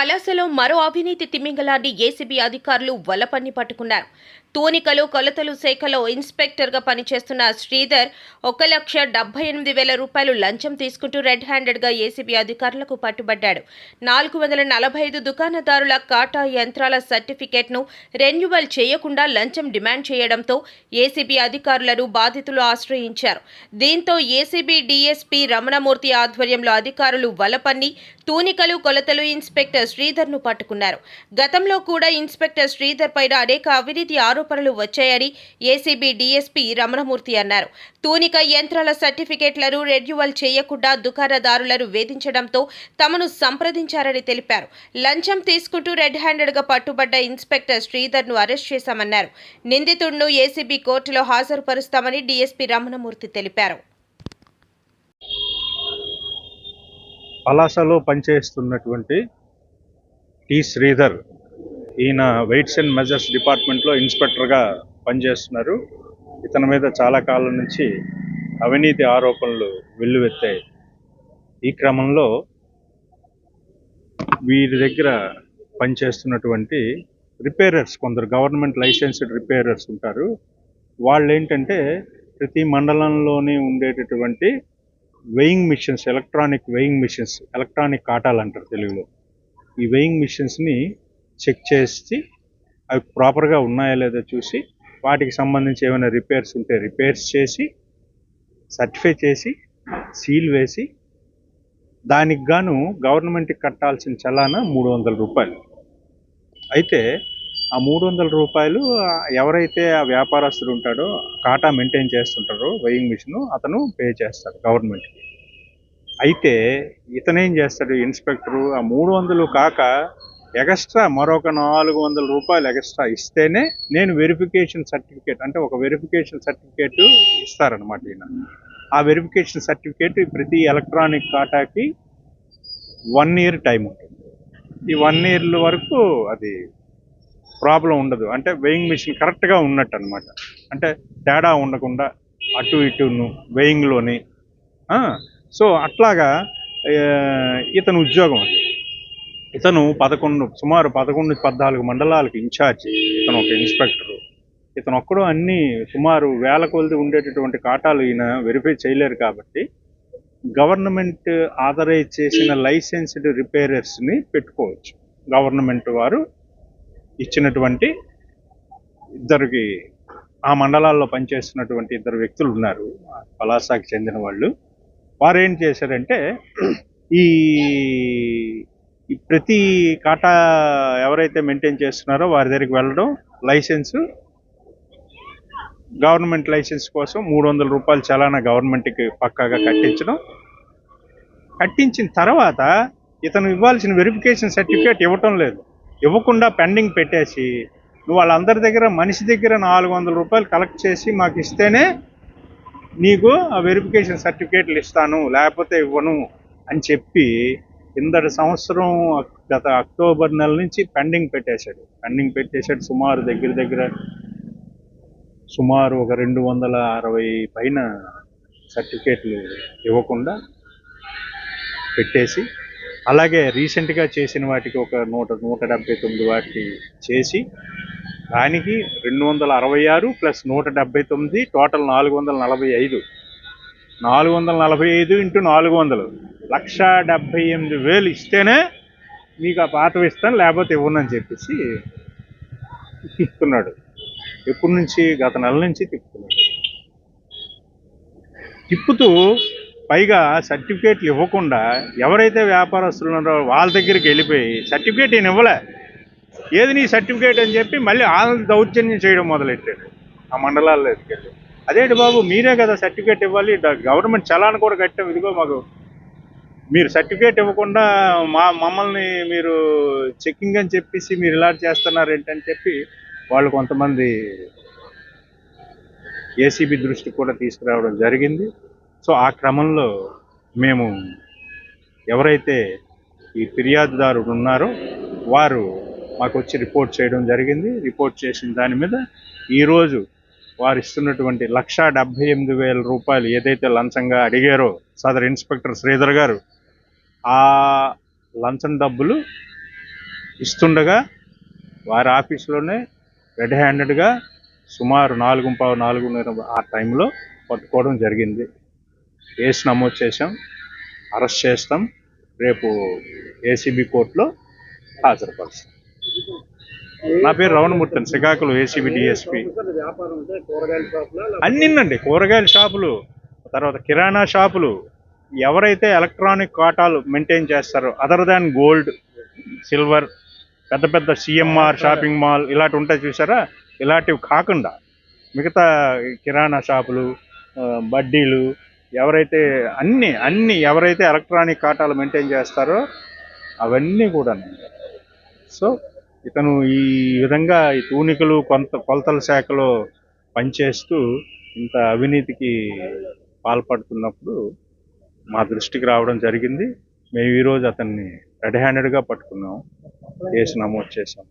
పలాసలో మరో అవినీతి తిమింగలాన్ని ఏసీబీ అధికారులు వలపన్ని పట్టుకున్నారు. తూనికలు కొలతలు శాఖలో ఇన్స్పెక్టర్గా పనిచేస్తున్న శ్రీధర్ ఒక లక్ష డెబ్బై ఎనిమిది వేల రూపాయలు లంచం తీసుకుంటూ రెడ్ హ్యాండెడ్గా ఏసీబీ అధికారులకు పట్టుబడ్డాడు. నాలుగు వందల నలభై ఐదు దుకాణదారుల కాటా యంత్రాల సర్టిఫికేట్ను రెన్యువల్ చేయకుండా లంచం డిమాండ్ చేయడంతో ఏసీబీ అధికారులను బాధితులు ఆశ్రయించారు. దీంతో ఏసీబీ డీఎస్పీ రమణమూర్తి ఆధ్వర్యంలో అధికారులు వలపన్ని తూనికలు కొలతలు ఇన్స్పెక్టర్ శ్రీధర్ను పట్టుకున్నారు. గతంలో కూడా ఇన్స్పెక్టర్ శ్రీధర్ పైన అనేక అవినీతి ఆరోపణలు వచ్చాయని ఏసీబీ డీఎస్పీ రమణమూర్తి అన్నారు. తూనిక యంత్రాల సర్టిఫికేట్లను రెన్యువల్ చేయకుండా దుకాణదారులను వేధించడంతో తమను సంప్రదించారని తెలిపారు. లంచం తీసుకుంటూ రెడ్ హ్యాండెడ్గా పట్టుబడ్డ ఇన్స్పెక్టర్ శ్రీధర్ను అరెస్ట్ చేశామన్నారు. నిందితుడిను ఏసీబీ కోర్టులో హాజరుపరుస్తామని డీఎస్పీ రమణమూర్తి తెలిపారు. పలాసలో పనిచేస్తున్నటువంటి టి శ్రీధర్. ఈయన వెయిట్స్ అండ్ మెజర్స్ డిపార్ట్మెంట్లో ఇన్స్పెక్టర్గా పనిచేస్తున్నారు. ఇతని మీద చాలా కాలం నుంచి అవినీతి ఆరోపణలు వెల్లువెత్తాయి. ఈ క్రమంలో వీరి దగ్గర పనిచేస్తున్నటువంటి రిపేరర్స్ కొందరు గవర్నమెంట్ లైసెన్స్డ్ రిపేరర్స్ ఉంటారు. వాళ్ళు ఏంటంటే ప్రతి మండలంలోనే ఉండేటటువంటి weighing machines electronic weighing machines electronic కాటాలు అంటారు తెలుగులో. ఈ వెయింగ్ మిషన్స్ని చెక్ చేసి అవి ప్రాపర్గా ఉన్నాయా లేదో చూసి వాటికి సంబంధించి ఏమైనా రిపేర్స్ ఉంటే రిపేర్స్ చేసి సర్టిఫై చేసి సీల్ వేసి దానికి గాను గవర్నమెంట్కి కట్టాల్సిన చలానా మూడు వందల రూపాయలు. అయితే ఆ మూడు వందల రూపాయలు ఎవరైతే ఆ వ్యాపారస్తుడు ఉంటాడో కాటా మెయింటైన్ చేస్తుంటారో వెయింగ్ మిషన్ అతను పే చేస్తాడు గవర్నమెంట్కి అయితే ఇతనేం చేస్తాడు? ఇన్స్పెక్టరు ఆ మూడు వందలు కాక ఎక్స్ట్రా మరొక నాలుగు వందల రూపాయలు ఎక్స్ట్రా ఇస్తేనే నేను వెరిఫికేషన్ సర్టిఫికేట్ అంటే ఒక వెరిఫికేషన్ సర్టిఫికేట్ ఇస్తారనమాట ఈయన. ఆ వెరిఫికేషన్ సర్టిఫికేట్ ప్రతి ఎలక్ట్రానిక్ కాటాకి వన్ ఇయర్ టైం ఉంటుంది. ఈ వన్ ఇయర్ల వరకు అది ప్రాబ్లం ఉండదు. అంటే వెయింగ్ మిషన్ కరెక్ట్గా ఉన్నట్టు అనమాట అంటే తేడా ఉండకుండా అటు ఇటును వెయింగ్లోని సో అట్లాగా ఇతను ఉద్యోగం అది. ఇతను పదకొండు సుమారు పదకొండు పద్నాలుగు మండలాలకు ఇన్ఛార్జ్ ఇతను ఒక ఇన్స్పెక్టరు. ఇతను ఒక్కడో అన్ని సుమారు వేల కొలది ఉండేటటువంటి కాటాలు ఈయన వెరిఫై చేయలేరు కాబట్టి గవర్నమెంట్ ఆథరైజ్ చేసిన లైసెన్స్డ్ రిపేరర్స్ని పెట్టుకోవచ్చు. గవర్నమెంట్ వారు ఇచ్చినటువంటి ఇద్దరికి ఆ మండలాల్లో పనిచేస్తున్నటువంటి ఇద్దరు వ్యక్తులు ఉన్నారు. పలాసాకి చెందిన వాళ్ళు. వారేం చేశారంటే ఈ ప్రతి కాటా ఎవరైతే మెయింటైన్ చేస్తున్నారో వారి దగ్గరికి వెళ్ళడం లైసెన్సు గవర్నమెంట్ లైసెన్స్ కోసం మూడు వందల రూపాయలు చలానా గవర్నమెంట్కి పక్కాగా కట్టించడం. కట్టించిన తర్వాత ఇతను ఇవ్వాల్సిన వెరిఫికేషన్ సర్టిఫికేట్ ఇవ్వటం లేదు. ఇవ్వకుండా పెండింగ్ పెట్టేసి నువ్వు వాళ్ళందరి దగ్గర మనిషి దగ్గర నాలుగు వందల రూపాయలు కలెక్ట్ చేసి మాకు ఇస్తేనే నీకు ఆ వెరిఫికేషన్ సర్టిఫికేట్లు ఇస్తాను లేకపోతే ఇవ్వను అని చెప్పి కిందటి సంవత్సరం గత అక్టోబర్ నెల నుంచి పెండింగ్ పెట్టేశాడు. పెండింగ్ పెట్టేశాడు సుమారు దగ్గర దగ్గర సుమారు ఒక రెండు వందల అరవై పైన సర్టిఫికేట్లు ఇవ్వకుండా పెట్టేసి అలాగే రీసెంట్గా చేసిన వాటికి ఒక నూట నూట డెబ్బై తొమ్మిది వాటికి చేసి దానికి రెండు వందల అరవై ఆరు ప్లస్ నూట డెబ్బై తొమ్మిది టోటల్ నాలుగు వందల నలభై ఐదు. నాలుగు వందల నలభై ఐదు ఇంటూ నాలుగు వందలు. లక్ష డెబ్బై ఎనిమిది వేలు ఇస్తేనే మీకు ఆ పాతవి ఇస్తాను లేకపోతే ఇవ్వనని చెప్పేసి తిప్పుతున్నాడు. ఎప్పటి నుంచి? గత నెల నుంచి తిప్పుతున్నాడు. తిప్పుతూ పైగా సర్టిఫికేట్లు ఇవ్వకుండా ఎవరైతే వ్యాపారస్తులు ఉన్నారో వాళ్ళ దగ్గరికి వెళ్ళిపోయి సర్టిఫికేట్ ఈయన ఇవ్వలే. ఏది నీ సర్టిఫికేట్ అని చెప్పి మళ్ళీ వాళ్ళని దౌర్జన్యం చేయడం మొదలెట్టాడు. ఆ మండలాల్లో ఎదుకెళ్ళి అదేంటి బాబు మీరే కదా సర్టిఫికేట్ ఇవ్వాలి గవర్నమెంట్ చలాన్ కూడా కట్టాం ఇదిగో మాకు. మీరు సర్టిఫికేట్ ఇవ్వకుండా మా మమ్మల్ని మీరు చెక్కింగ్ అని చెప్పేసి మీరు ఇలా చేస్తున్నారు ఏంటని చెప్పి వాళ్ళు కొంతమంది ఏసీబీ దృష్టికి కూడా తీసుకురావడం జరిగింది. సో ఆ క్రమంలో మేము ఎవరైతే ఈ ఫిర్యాదుదారుడు ఉన్నారో వారు మాకు వచ్చి రిపోర్ట్ చేయడం జరిగింది. రిపోర్ట్ చేసిన దాని మీద ఈరోజు వారు ఇస్తున్నటువంటి లక్షా డెబ్బై ఎనిమిది వేల రూపాయలు ఏదైతే లంచంగా అడిగారో సదర్ ఇన్స్పెక్టర్ శ్రీధర్ గారు ఆ లంచం డబ్బులు ఇస్తుండగా వారి ఆఫీసులోనే రెడ్ హ్యాండెడ్గా సుమారు నాలుగు పావు నాలుగున్నర ఆ టైంలో పట్టుకోవడం జరిగింది. కేసు నమోదు చేశాం అరెస్ట్ చేస్తాం రేపు ఏసీబీ కోర్టులో హాజరుపరుస్తాం. నా పేరు రవణమూర్తి శ్రీకాకుళం ఏసీబీ డిఎస్పీ కూరగాయల అన్నిందండి కూరగాయల షాపులు తర్వాత కిరాణా షాపులు. ఎవరైతే ఎలక్ట్రానిక్ కాటాలు మెయింటైన్ చేస్తారో అదర్ దాన్ గోల్డ్ సిల్వర్ పెద్ద పెద్ద సిఎంఆర్ షాపింగ్ మాల్ ఇలాంటి ఉంటాయి చూసారా? ఇలాంటివి కాకుండా మిగతా కిరాణా షాపులు బడ్డీలు ఎవరైతే అన్ని అన్ని ఎవరైతే ఎలక్ట్రానిక్ కాటాలు మెయింటైన్ చేస్తారో అవన్నీ కూడా సో ఇతను ఈ విధంగా ఈ తూనికలు కొంత కొలతల శాఖలో పనిచేస్తూ ఇంత అవినీతికి పాల్పడుతున్నప్పుడు మా దృష్టికి రావడం జరిగింది. మేము ఈరోజు అతన్ని రెడ్ హ్యాండెడ్గా పట్టుకున్నాం. కేసు నమోదు చేశాం.